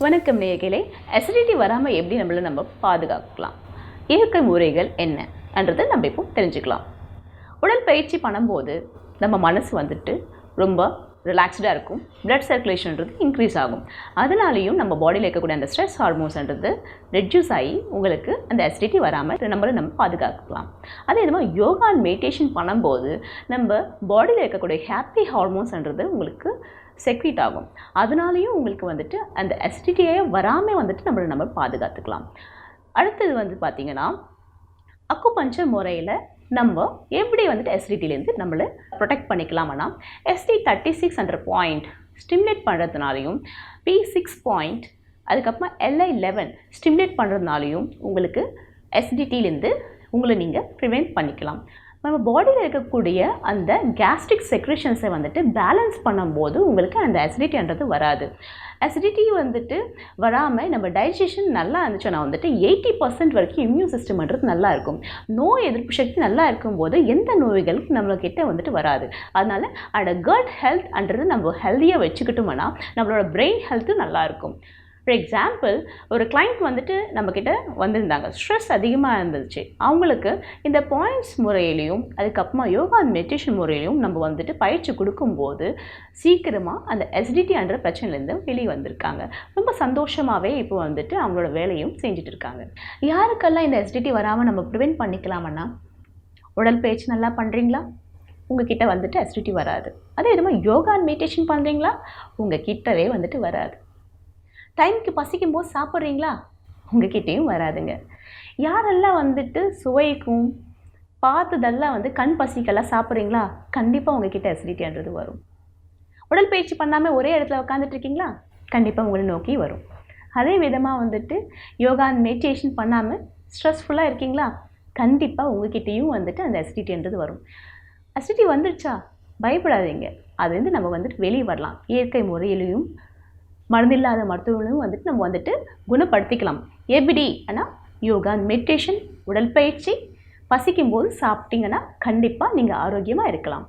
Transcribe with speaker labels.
Speaker 1: வணக்கம் நேயர்களே. அசிடிட்டி வராமல் எப்படி நம்மளை நம்ம பாதுகாக்கலாம்? இயற்கை முறைகள் என்னன்றதை நம்ம இப்போ தெரிஞ்சுக்கலாம். உடற்பயிற்சி பண்ணும்போது நம்ம மனசு வந்துட்டு ரொம்ப ரிலாக்ஸ்டாக இருக்கும். பிளட் சர்க்குலேஷன்ன்றது இன்க்ரீஸ் ஆகும். அதனாலேயும் நம்ம பாடியில் இருக்கக்கூடிய அந்த ஸ்ட்ரெஸ் ஹார்மோன்ஸ்ன்றது ரெட்யூஸ் ஆகி உங்களுக்கு அந்த அசிடிட்டி வராமல் நம்மளை நம்ம பாதுகாக்கலாம். அதே இதுமாதிரி யோகா அண்ட் மெடிடேஷன் பண்ணும்போது நம்ம பாடியில் இருக்கக்கூடிய ஹாப்பி ஹார்மோன்ஸ்ன்றது உங்களுக்கு செக்ரீட் ஆகும். அதனாலேயும் உங்களுக்கு வந்துட்டு அந்த அசிடிட்டியே வராமல் வந்துட்டு நம்மளை நம்ம பாதுகாத்துக்கலாம். அடுத்தது வந்து பார்த்திங்கன்னா அக்குபஞ்சர் முறையில் நம்ம எப்படி வந்துட்டு எஸ்டிடிலேருந்து நம்மளை ப்ரொடெக்ட் பண்ணிக்கலாம்னா ST thirty six hundred point stimulate பண்ணுறதுனாலையும் P six point அதுக்கப்புறமா எல்ஐ லெவன் ஸ்டிமுலேட் பண்ணுறதுனாலையும் உங்களுக்கு எஸ்டிடிலேருந்து உங்களை நீங்கள் ப்ரிவெண்ட் பண்ணிக்கலாம். நம்ம பாடியில் இருக்கக்கூடிய அந்த கேஸ்ட்ரிக் செக்ரேஷன்ஸை வந்துட்டு பேலன்ஸ் பண்ணும்போது உங்களுக்கு அந்த அசிடிட்டின்றது வராது. அசிடிட்டி வந்துட்டு வராமல் நம்ம டைஜஷன் நல்லா இருந்துச்சுன்னா வந்துட்டு எயிட்டி பர்சன்ட் வரைக்கும் இம்யூன் சிஸ்டம்ன்றது நல்லா இருக்கும். நோய் எதிர்ப்பு சக்தி நல்லா இருக்கும்போது எந்த நோய்களும் நம்மக்கிட்ட வந்துட்டு வராது. அதனால் அந்த கட் ஹெல்த்ன்றது நம்ம ஹெல்த்தியாக வச்சுக்கிட்டோம்னா நம்மளோட பிரெயின் ஹெல்த்தும் நல்லாயிருக்கும் ஃபார் எக்ஸாம்பிள் ஒரு கிளைண்ட் வந்துட்டு நம்மக்கிட்ட வந்திருந்தாங்க. ஸ்ட்ரெஸ் அதிகமாக இருந்துச்சு. அவங்களுக்கு இந்த பாயிண்ட்ஸ் முறையிலையும் அதுக்கப்புறமா யோகா அண்ட் மெடிடேஷன் முறையிலையும் நம்ம வந்துட்டு பயிற்சி கொடுக்கும்போது சீக்கிரமாக அந்த எஸ்டிடின்ற பிரச்சனையிலேருந்து வெளியே வந்திருக்காங்க. ரொம்ப சந்தோஷமாகவே இப்போ வந்துட்டு அவங்களோட வேலையும் செஞ்சுட்டு இருக்காங்க. யாருக்கெல்லாம் இந்த எசிடிட்டி வராமல் நம்ம ப்ரிவெண்ட் பண்ணிக்கலாமன்னா உடற்பயிற்சி நல்லா பண்ணுறீங்களா உங்ககிட்ட வந்துட்டு அசிடிட்டி வராது. அதே இதுமாதிரி யோகா அண்ட் மெடிடேஷன் பண்ணுறீங்களா உங்கள் கிட்டவே வந்துட்டு வராது. டைமுக்கு பசிக்கும் போது சாப்பிட்றீங்களா? உங்ககிட்டேயும் வராதுங்க. யாரெல்லாம் வந்துட்டு சுவைக்கும் பார்த்ததெல்லாம் வந்து கண் பசிக்கெல்லாம் சாப்பிட்றீங்களா? கண்டிப்பாக உங்ககிட்ட அசிடிட்டின்றது வரும். உடற்பயிற்சி பண்ணாமல் ஒரே இடத்துல உட்காந்துட்டு இருக்கீங்களா கண்டிப்பாக உங்களை நோக்கி வரும். அதே விதமாக வந்துட்டு யோகா அண்ட் மெடிடேஷன் பண்ணாமல் ஸ்ட்ரெஸ்ஃபுல்லாக இருக்கீங்களா? கண்டிப்பாக உங்ககிட்டேயும் வந்துட்டு அந்த அசிடிட்டின்றது வரும். அசிடிட்டி வந்துடுச்சா பயப்படாதீங்க. அது வந்து நம்ம வந்துட்டு வெளியே வரலாம். இயற்கை முறையிலையும் மருந்தில்லாத மருத்துவங்களும் வந்துட்டு நம்ம வந்துட்டு குணப்படுத்திக்கலாம். எப்படி ஆனால் யோகா மெடிடேஷன் உடற்பயிற்சி பசிக்கும்போது சாப்பிட்டீங்கன்னா கண்டிப்பாக நீங்கள் ஆரோக்கியமாக இருக்கலாம்.